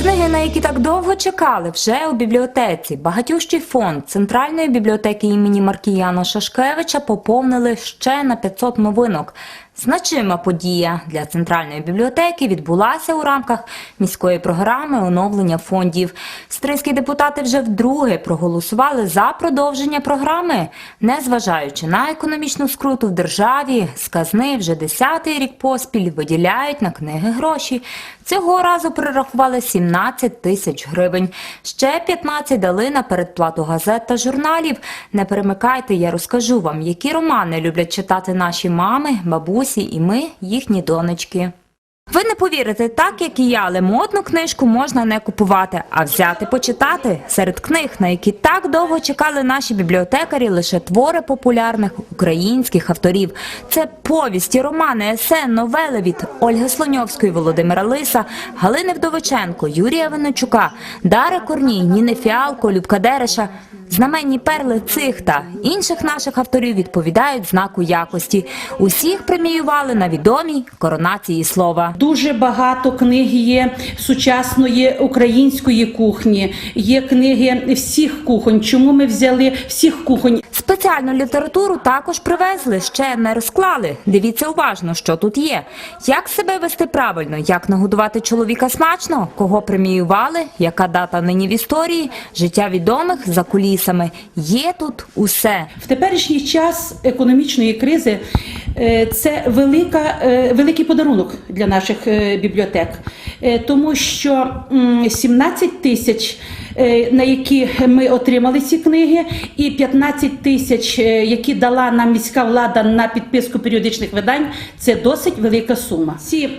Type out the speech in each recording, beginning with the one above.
Ukraine. Книги, на які так довго чекали, вже у бібліотеці. Багатющий фонд Центральної бібліотеки імені Маркіяна Шашкевича поповнили ще на 500 новинок. Значима подія для центральної бібліотеки відбулася у рамках міської програми оновлення фондів. Стрийські депутати вже вдруге проголосували за продовження програми, незважаючи на економічну скруту в державі, з казни вже десятий рік поспіль виділяють на книги гроші. Цього разу перерахували 17 тисяч гривень. Ще 15 дали на передплату газет та журналів. Не перемикайте, я розкажу вам, які романи люблять читати наші мами, бабусі і ми, їхні донечки. Ви не повірите, так як і я, але модну книжку можна не купувати, а взяти почитати. Серед книг, на які так довго чекали наші бібліотекарі, лише твори популярних українських авторів. Це повісті, романи, есе, новели від Ольги Слоньовської, Володимира Лиса, Галини Вдовиченко, Юрія Винничука, Дари Корній, Ніни Фіалко, Любка Дереша. Знаменні перли цих та інших наших авторів відповідають знаку якості. Усіх преміювали на відомій коронації слова. Дуже багато книг є сучасної української кухні. Є книги всіх кухонь. Чому ми взяли всіх кухонь? Спеціальну літературу також привезли, ще не розклали. Дивіться уважно, що тут є. Як себе вести правильно, як нагодувати чоловіка смачно, кого преміювали, яка дата нині в історії, життя відомих за кулісами. Є тут усе. В теперішній час економічної кризи це велика, е, великий подарунок для наших е, бібліотек, Е, тому що м, 17 тисяч, е, на які ми отримали ці книги, і 15 тисяч, е, які дала нам міська влада на підписку періодичних видань, це досить велика сума. Ці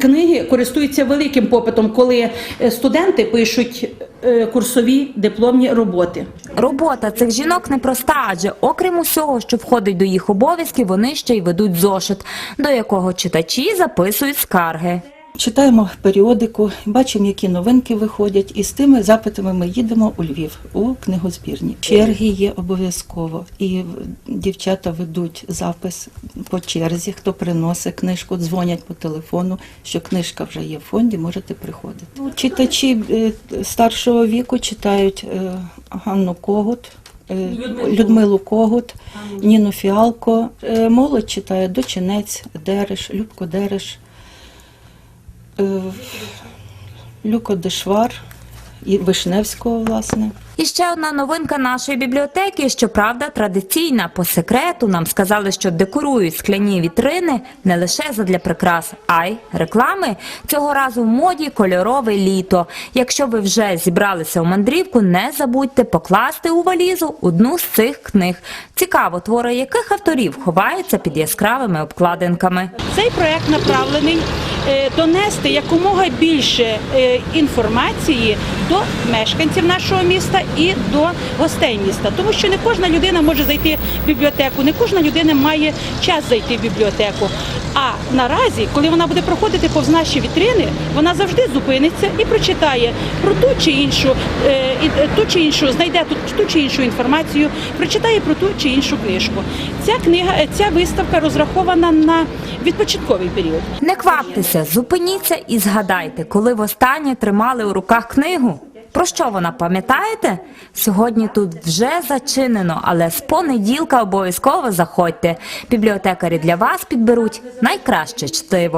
книги користуються великим попитом, коли е, студенти пишуть е, курсові дипломні роботи. Робота цих жінок непроста, адже окрім усього, що входить до їх обов'язків, вони ще й ведуть зошит, до якого читачі записують скарги. Читаємо періодику, бачимо, які новинки виходять, і з тими запитами ми їдемо у Львів у книгозбірні. Черги є обов'язково, і дівчата ведуть запис по черзі. Хто приносить книжку, дзвонять по телефону, що книжка вже є в фонді, можете приходити. Ну, Читачі е, старшого віку читають е, Ганну Когут. е, Людмилу Когут, Ніну Фіалко. Молодь читає Дочинець, Дереш, Любко Дереш. Е, Люко Дешвар і Вишневського, власне. І ще одна новинка нашої бібліотеки, щоправда, традиційна. По секрету нам сказали, що декорують скляні вітрини не лише задля прикрас, а й реклами. Цього разу в моді кольорове літо. Якщо ви вже зібралися у мандрівку, не забудьте покласти у валізу одну з цих книг. Цікаво, твори яких авторів ховаються під яскравими обкладинками. Цей проект направлений е, донести якомога більше е, інформації до мешканців нашого міста і до гостей міста, тому що не кожна людина може зайти в бібліотеку, не кожна людина має час зайти в бібліотеку. А наразі, коли вона буде проходити повз наші вітрини, вона завжди зупиниться і прочитає про ту чи іншу, е, ту чи іншу, знайде ту, чи іншу інформацію, прочитає про ту чи іншу книжку. Ця книга, е, ця виставка розрахована на відпочинковий період. Не кваптеся, зупиніться і згадайте, коли востаннє тримали у руках книгу. Про що вона пам'ятаєте? Сьогодні тут вже зачинено, але з понеділка обов'язково заходьте. Бібліотекарі для вас підберуть найкраще чтиво.